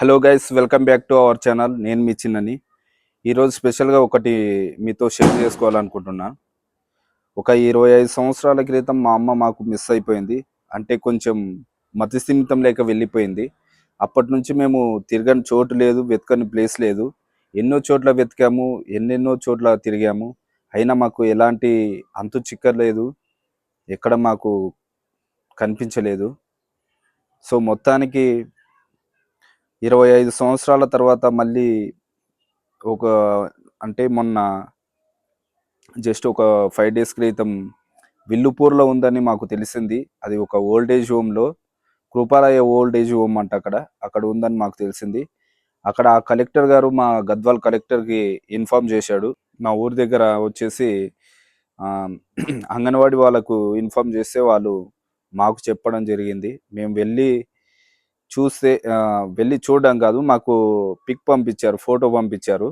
Hello guys welcome back to our channel నేను మీ చిన్నని. ఈరోజు స్పెషల్గా ఒకటి మీతో షేర్ చేసుకోవాలనుకుంటున్నా. ఒక ఇరవై ఐదు సంవత్సరాల క్రితం మా అమ్మ మాకు మిస్ అయిపోయింది. అంటే కొంచెం మతి స్థిమితం లేక వెళ్ళిపోయింది. అప్పటి నుంచి మేము తిరగని చోటు లేదు వెతకని ప్లేస్ లేదు. ఎన్నో చోట్ల వెతికాము ఎన్నెన్నో చోట్ల తిరిగాము. అయినా మాకు ఎలాంటి అంతు చిక్కర్లేదు ఎక్కడ మాకు కనిపించలేదు. సో మొత్తానికి ఇరవై ఐదు సంవత్సరాల తర్వాత మళ్ళీ ఒక అంటే మొన్న జస్ట్ ఒక ఫైవ్ డేస్ క్రితం విల్లుపూర్లో ఉందని మాకు తెలిసింది. అది ఒక ఓల్డ్ ఏజ్ హోమ్లో కృపాలయ ఓల్డ్ ఏజ్ హోమ్ అంట అక్కడ. అక్కడ ఉందని మాకు తెలిసింది. అక్కడ ఆ కలెక్టర్ గారు మా గద్వాల్ కలెక్టర్కి ఇన్ఫార్మ్ చేశాడు. మా ఊరి దగ్గర వచ్చేసి అంగన్వాడీ వాళ్ళకు ఇన్ఫార్మ్ చేస్తే వాళ్ళు మాకు చెప్పడం జరిగింది. మేము వెళ్ళి చూస్తే వెళ్ళి చూడడం కాదు మాకు పిక్ పంపించారు ఫోటో పంపించారు.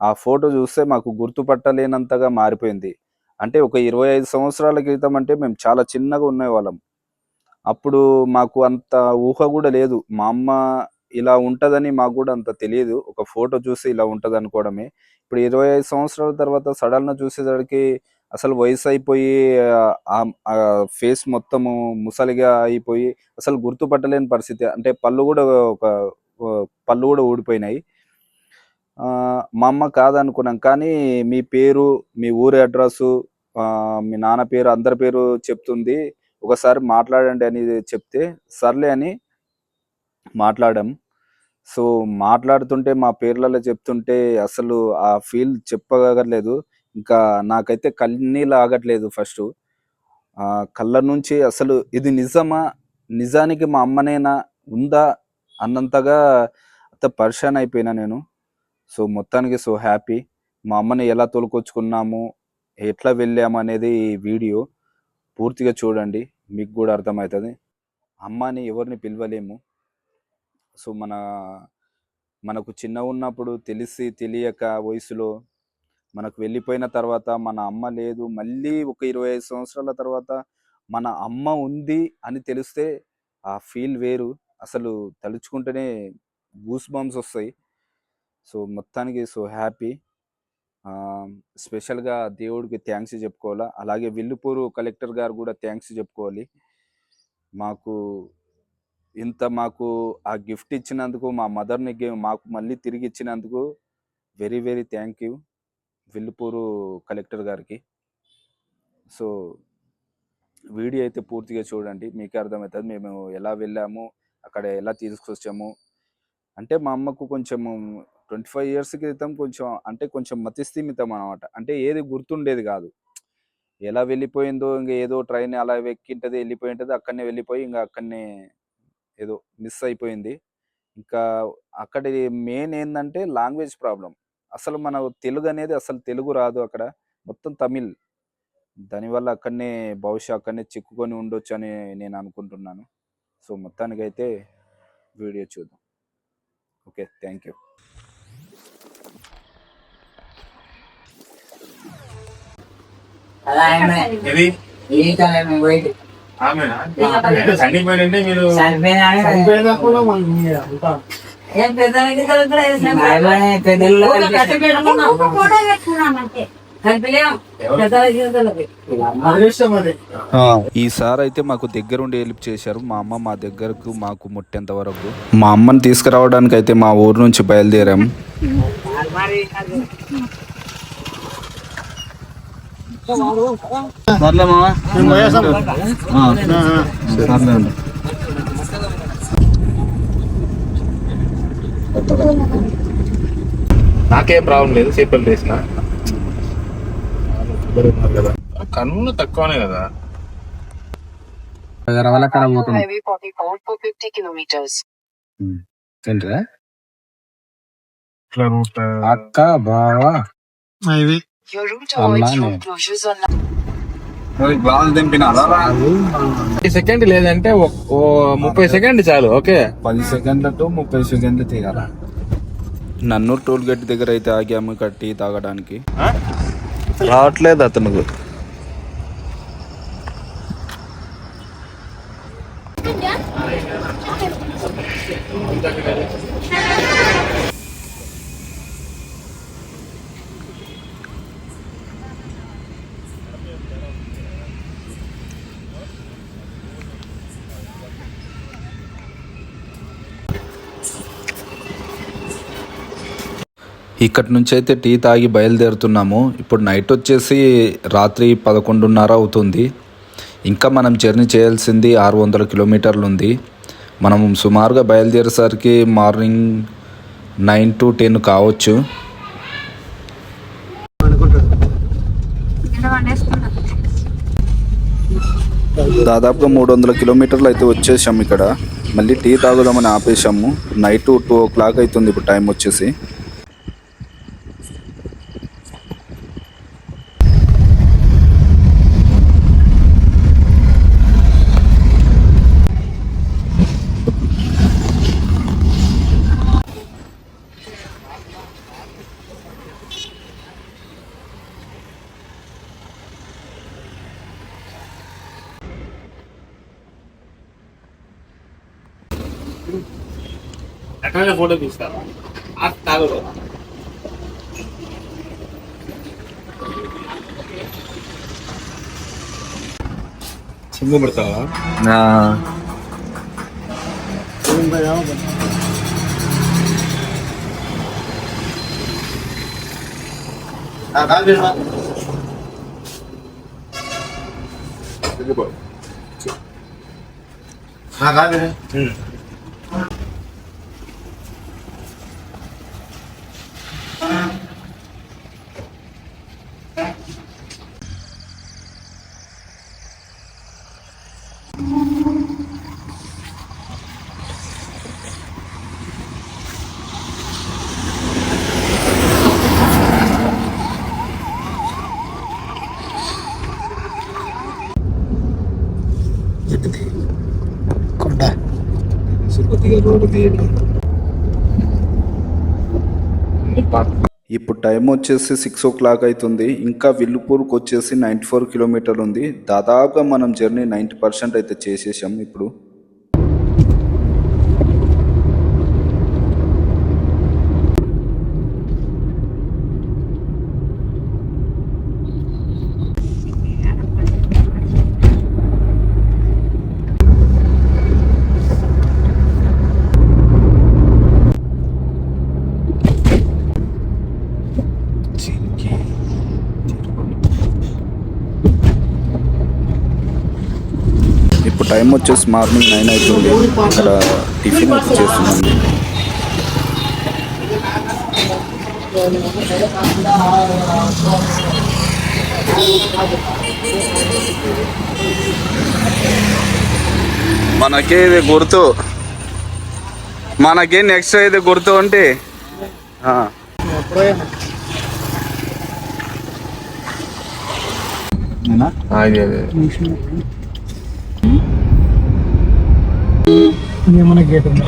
ఆ ఫోటో చూస్తే మాకు గుర్తుపట్టలేనంతగా మారిపోయింది. అంటే ఒక ఇరవై ఐదు సంవత్సరాల క్రితం అంటే మేము చాలా చిన్నగా ఉండేవాళ్ళం. అప్పుడు మాకు అంత ఊహ కూడా లేదు. మా అమ్మ ఇలా ఉంటుందని మాకు కూడా అంత తెలియదు. ఒక ఫోటో చూసి ఇలా ఉంటుంది అనుకోవడమే ఇప్పుడు ఇరవై ఐదు సంవత్సరాల తర్వాత సడన్గా చూసేసరికి అసలు వయసు అయిపోయి ఆ ఫేస్ మొత్తము ముసలిగా అయిపోయి అసలు గుర్తుపట్టలేని పరిస్థితి. అంటే పళ్ళు కూడా ఒక పళ్ళు కూడా ఊడిపోయినాయి. మా అమ్మ కాదనుకున్నాం. కానీ మీ పేరు మీ ఊరి అడ్రస్సు మీ నాన్న పేరు అందరి పేరు చెప్తుంది. ఒకసారి మాట్లాడండి అని చెప్తే సర్లే అని మాట్లాడాం. సో మాట్లాడుతుంటే మా పేర్లలో చెప్తుంటే అసలు ఆ ఫీల్ చెప్పగలేదు ఇంకా నాకైతే కన్నీళ్ళు ఆగట్లేదు ఫస్ట్. కళ్ళ నుంచి అసలు ఇది నిజమా? నిజానికి మా అమ్మనేనా ఉందా? అన్నంతగా అంత పరిశాన్ అయిపోయినా నేను. సో మొత్తానికి సో హ్యాపీ. మా అమ్మని ఎలా తోలుకొచ్చుకున్నాము? ఎట్లా వెళ్ళాము అనేది ఈ వీడియో పూర్తిగా చూడండి. మీకు కూడా అర్థమవుతుంది. అమ్మని ఎవరిని పిలవలేము. సో మన మనకు చిన్న ఉన్నప్పుడు తెలిసి తెలియక వయసులో మనకు వెళ్ళిపోయిన తర్వాత మన అమ్మ లేదు మళ్ళీ ఒక ఇరవై ఐదు సంవత్సరాల తర్వాత మన అమ్మ ఉంది అని తెలిస్తే ఆ ఫీల్ వేరు. అసలు తలుచుకుంటేనే గూస్ బంప్స్ వస్తాయి. సో మొత్తానికి సో హ్యాపీ. స్పెషల్గా దేవుడికి థ్యాంక్స్ చెప్పుకోవాలా? అలాగే విల్లుపూరు కలెక్టర్ గారు కూడా థ్యాంక్స్ చెప్పుకోవాలి. మాకు ఇంత మాకు ఆ గిఫ్ట్ ఇచ్చినందుకు మా మదర్ని మాకు మళ్ళీ తిరిగి ఇచ్చినందుకు very very thank you. Villupuru collector గారికి. సో వీడియో అయితే పూర్తిగా చూడండి. మీకే అర్థమవుతుంది. మేము ఎలా వెళ్ళాము అక్కడ ఎలా తీసుకొచ్చాము. అంటే మా అమ్మకు కొంచెం ట్వంటీ ఫైవ్ ఇయర్స్ క్రితం కొంచెం అంటే కొంచెం మతిస్థిమితం అనమాట అంటే ఏది గుర్తుండేది కాదు. ఎలా వెళ్ళిపోయిందో ఇంకా ఏదో ట్రైన్ అలా ఎక్కింటది వెళ్ళిపోయి ఉంటుంది అక్కడనే వెళ్ళిపోయి ఇంకా అక్కడనే ఏదో మిస్ అయిపోయింది. ఇంకా అక్కడ మెయిన్ ఏంటంటే లాంగ్వేజ్ ప్రాబ్లం అసలు మన తెలుగు అనేది అసలు తెలుగు రాదు అక్కడ. మొత్తం తమిళ్. దానివల్ల అక్కడనే బహుశా అక్కడనే చిక్కుకొని ఉండొచ్చు అని నేను అనుకుంటున్నాను. సో మొత్తానికైతే వీడియో చూద్దాం. Okay thank you. చనిపోయిందంటే మీరు చనిపోయినాడు అది ఈసారి అయితే మాకు దగ్గరుండి హెల్ప్ చేశారు. మా అమ్మ మా దగ్గరకు మాకు ముట్టేంత వరకు. మా అమ్మని తీసుకురావడానికి అయితే మా ఊరు నుంచి బయలుదేరాం మేము. పోయేసాం. నాకేం ప్రాబ్లం లేదు సేపల్ చేసిన కన్ను తక్కువనే కదా. Highway 44 for 50 kilometers. ఇట్లా రూట్. అక్క బావా. గ్లాస్ దింపినారా? సెకండ్ లేదంటే ముప్పై సెకండ్ చాలు ఓకే. పది సెకండ్ల టు ముప్పై సెకండ్లు తీయాల నన్నూరు టోల్ గేట్ దగ్గర అయితే ఆగాము ఇక్కడ టీ తాగడానికి రావట్లేదు అతను. ఇక్కడి నుంచి అయితే టీ తాగి బయలుదేరుతున్నాము. ఇప్పుడు నైట్ వచ్చేసి రాత్రి పదకొండున్నర అవుతుంది. ఇంకా మనం జర్నీ చేయాల్సింది ఆరు వందల కిలోమీటర్లు ఉంది. మనం సుమారుగా బయలుదేరేసరికి మార్నింగ్ నైన్ టు టెన్ కావచ్చు. దాదాపుగా మూడు వందల కిలోమీటర్లు అయితే వచ్చేసాము ఇక్కడ. మళ్ళీ టీ తాగుదామని ఆపేసాము నైట్ టూ ఓ క్లాక్ అవుతుంది ఇప్పుడు టైం వచ్చేసి. ఎక్కడ ఫోటో తీస్తావా తాగు సిమ్ము పెడతావా ఇప్పుడు టైం వచ్చేసి సిక్స్ ఓ క్లాక్ అవుతుంది. ఇంకా విల్లుపూర్కి వచ్చేసి నైంటీ ఫోర్ కిలోమీటర్ ఉంది. దాదాపుగా మనం జర్నీ నైంటీ పర్సెంట్ అయితే చేసేసాం ఇప్పుడు ఇప్పుడు టైం వచ్చేసి మార్నింగ్ నైన్ అవుతుంది. ఇక్కడ టిఫిన్ అయితే చేస్తున్నాం. మనకి ఇది గుర్తు? మనకి నెక్స్ట్ ఇది గుర్తు అంటే? ఆ. అదే ఏమన్నా గేట్ ఉందా?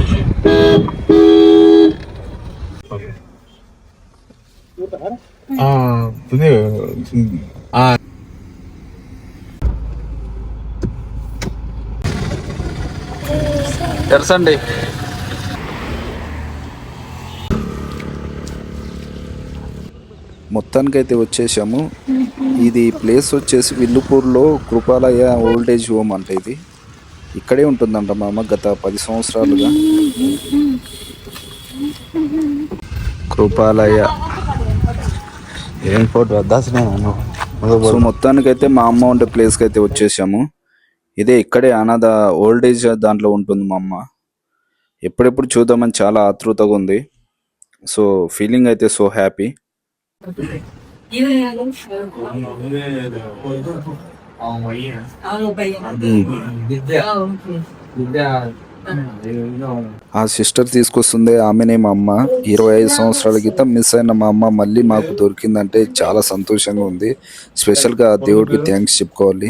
ఆ, ఉంది. ఆ, తెరసండి మొత్తానికైతే వచ్చేసాము. ఇది ప్లేస్ వచ్చేసి విల్లుపూర్లో కృపాలయ ఓల్డేజ్ హోమ్ అంట ఇది. ఇక్కడే ఉంటుందంట మా అమ్మ గత పది సంవత్సరాలుగా. కృపాలయ ఏం ఫోటో? వద్దాసనే సో మొత్తానికైతే మా అమ్మ ఉండే ప్లేస్కి అయితే వచ్చేసాము. ఇదే ఇక్కడే అనాథ ఓల్డ్ ఏజ్ దాంట్లో ఉంటుంది మా అమ్మ. ఎప్పుడెప్పుడు చూద్దామని చాలా ఆతృతగా ఉంది. సో ఫీలింగ్ అయితే సో హ్యాపీ. ఆ సిస్టర్ తీసుకొస్తుంది ఆమెనే మా అమ్మ ఇరవై ఐదు సంవత్సరాల క్రితం మిస్ అయిన మా అమ్మ మళ్ళీ మాకు దొరికిందంటే చాలా సంతోషంగా ఉంది. స్పెషల్గా దేవుడికి థ్యాంక్స్ చెప్పుకోవాలి.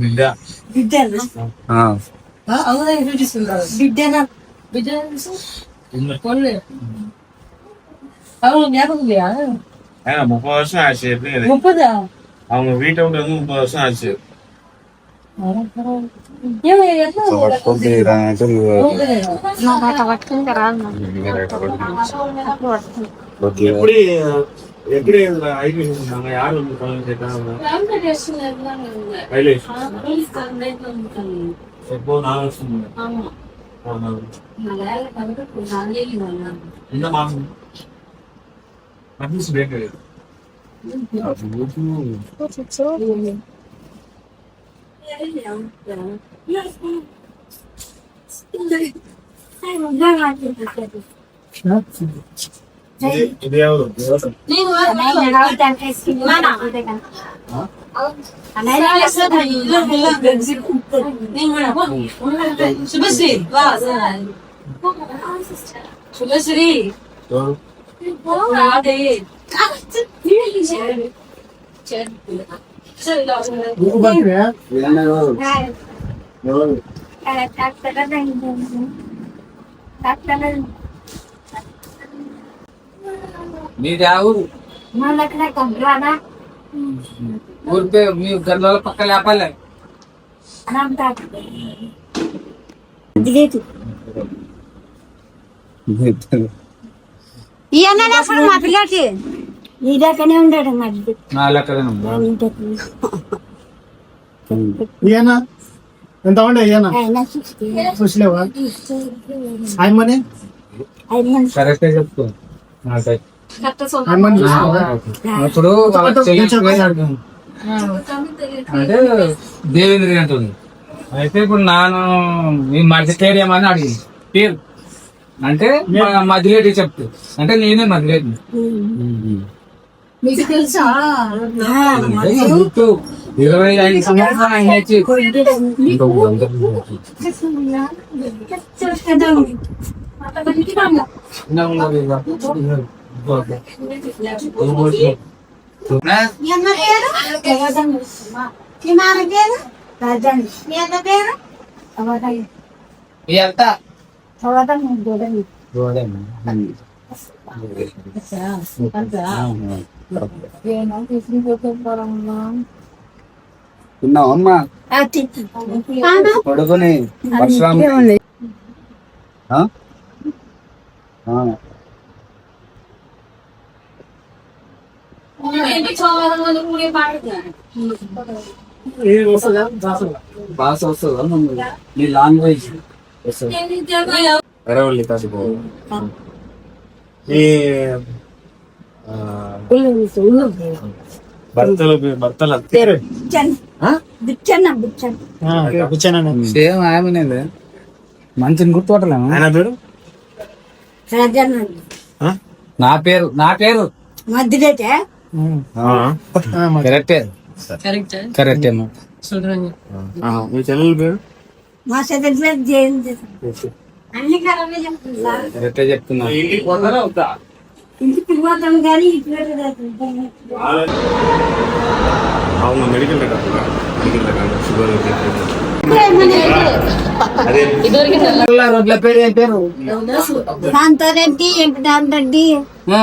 బిడ్డ. விஜய் அவங்க ஞாபகம் இல்லையா ஏங்க வருஷம் ஆச்சு எப்படி முப்பதா அவங்க வீட்டை விட்டு வந்து வருஷம் ஆச்சு எப்படி எப்படி ஐலேஷ் இருந்தாங்க யார் வந்து 嗯。你那忙？忙不随便给？啊，不不。不随便给。哎呀，娘子。娘子。对，哎，你那孩子是不是？啊？你你那我我那。你我那孩子，妈妈，我这个。啊？శుభశ్రీ శుభశ్రీ ఎవరు నువ్వు బర్త్డే ఎవరు మీది ఆ ఊరు ఊరి పేరు మీ గర్భాల పక్క లేపాలి. ఇవన్నీ మా పిల్లకి నీ దగ్గరనే ఉంటాడు మరి నా లెక్కనే ఉందా? ఈయన ఎంత ఉండే ఈయన చూసలేవా ఆయమ్మని కరెక్టే చెప్తా నాకై. ఆయమ్మని చూసుకోవా ఇప్పుడు వాళ్ళ చెయ్యి అంటే దేవేంద్రి అంటుంది అయితే ఇప్పుడు నాను మీ మధ్య స్టేడియం అని అడిగింది పేరు అంటే మధ్యలేటి చెప్తూ అంటే నేనే మధ్యలేటి మీకు తెలుసా ఇరవై ఐదు సంవత్సరాలు ఆయన వచ్చి ఇంకా అందరూ చిన్నగా ఉన్నది ఇక. నా ఈ ఎంత తిన్నావమ్మా కొడుకుని పరశురామ్ ఆ? ఆ. భాష వస్తుందా? నీ లాంగ్వేజ్ వస్తుంది? అరవల్లి కాసిపో ఈ ఆ, భర్తలు భర్తలు పేరు? కూర్చోనండి సేమ్ ఆమెనే మంచిని గుర్తుపట్టలేము? ఆయన పేరు? ఆ? నా పేరు నా పేరు. మధ్యలోటే ఆ. కరెక్టే. కరెక్టే. ఆ, మీ చెల్లెల పేరు? మా చదువు పేరు జయంతి. అన్ని కరెక్టే చెప్తున్నా. ఇంటికి పోతాం కానీ ఇటు అవును మెడికల్ షుగర్ రోడ్ల పేరు ఏం పేరు? కాంతారెడ్డి ఆ.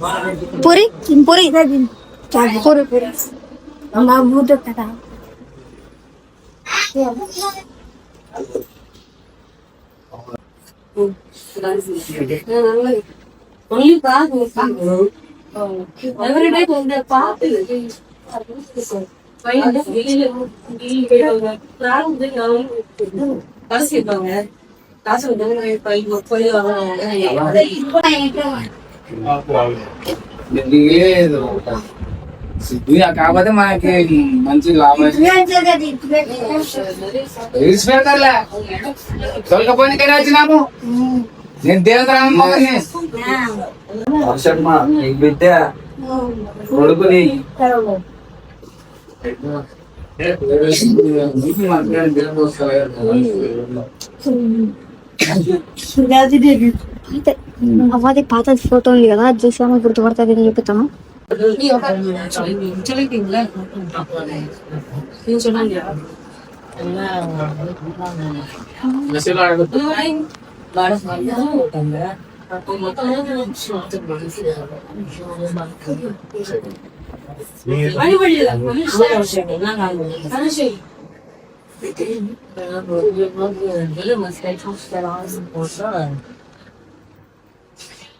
పెద్దవాడన్న ఆ. దా. దా. ఇడ్లీ కాదు మా పూరి పూరి పూరి పూరి పూరి పూరి పూరి మా బూట కదా ఓన్లీ బాగు ఎవరిడే కొంద పాపి లేదు ఇది కాకపోతే మనకి మంచి లాభం. విడిచిపెడతారులే. తొలకపోయినకైనా వచ్చినాము. నేను దేవతరామని వర్షమ్మ నీ బిడ్డ కొడుకుని. అవ్వది పాత ఫోటో ఉంది కదా అది చూసాము గుర్తుపడుతుంది అని చెప్తాము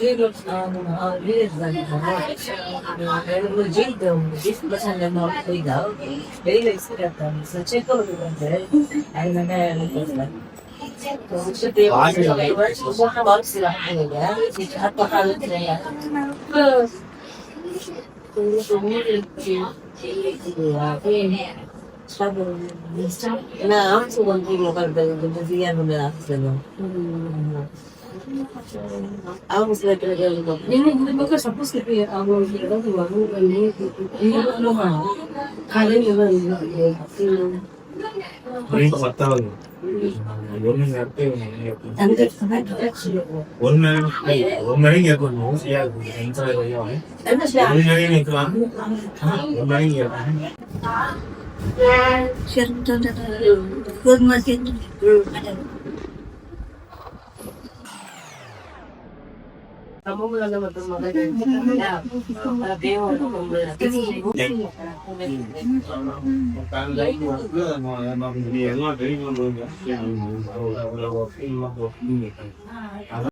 جلد وجلد مثلا لما بيضاء ليه ليس كده بس تشيكو بيبقى أنا ما نعم، هو الذي يعمل أفضل. பத்தாவது ஒரு மணி நேரத்துக்கு ஒரு மணி ஒரு மணிக்கு இருக்கணும் ஈஸியா இருக்கும் எந்த வரையும் ஒரு மணி நிற்கலாம் ஒரு மணிக்கு இருக்கலாம் நீ எல்லாம் Gracias.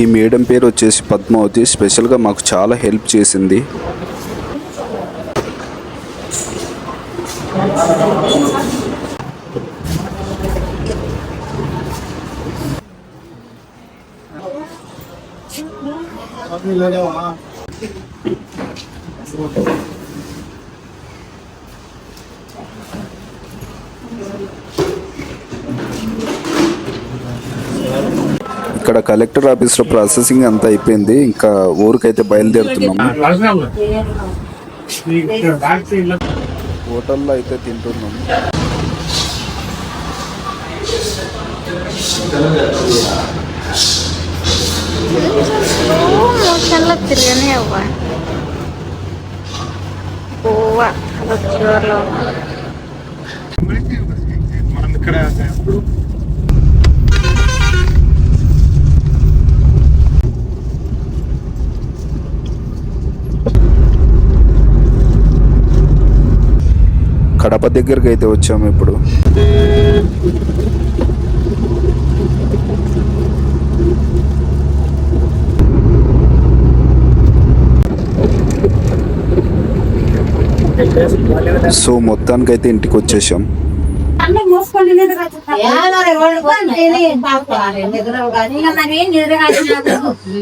ఈ మేడం పేరు వచ్చేసి పద్మావతి. స్పెషల్గా మాకు చాలా హెల్ప్ చేసింది. ఇక్కడ కలెక్టర్ ఆఫీస్లో ప్రాసెసింగ్ అంతా అయిపోయింది. ఇంకా ఊరికైతే బయలుదేరుతున్నాము. హోటల్లో అయితే తింటున్నాము అవ్వ మనం ఇక్కడ కడప దగ్గరికి అయితే వచ్చాము ఇప్పుడు. సో మొత్తానికైతే ఇంటికి వచ్చేసాం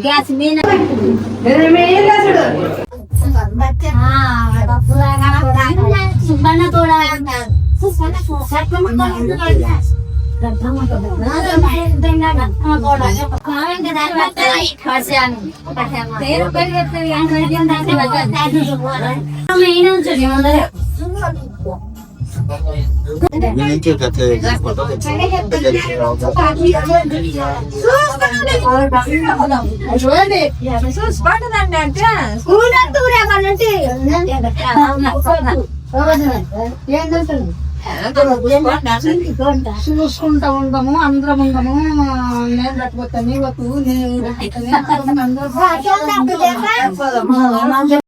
గ్యాస్ మీద bana dolandı. Siz bana saçma dolandı. Benim çok atıyor. చూడండి చూసి పడదండి అంటే కూలంటూరేమనంటే అంటూరే వాళ్ళంటే చూసుకుంటా ఉండము అందరం ఉండము నేను కట్టుకోతాను నీ వద్దు నేను అందరూ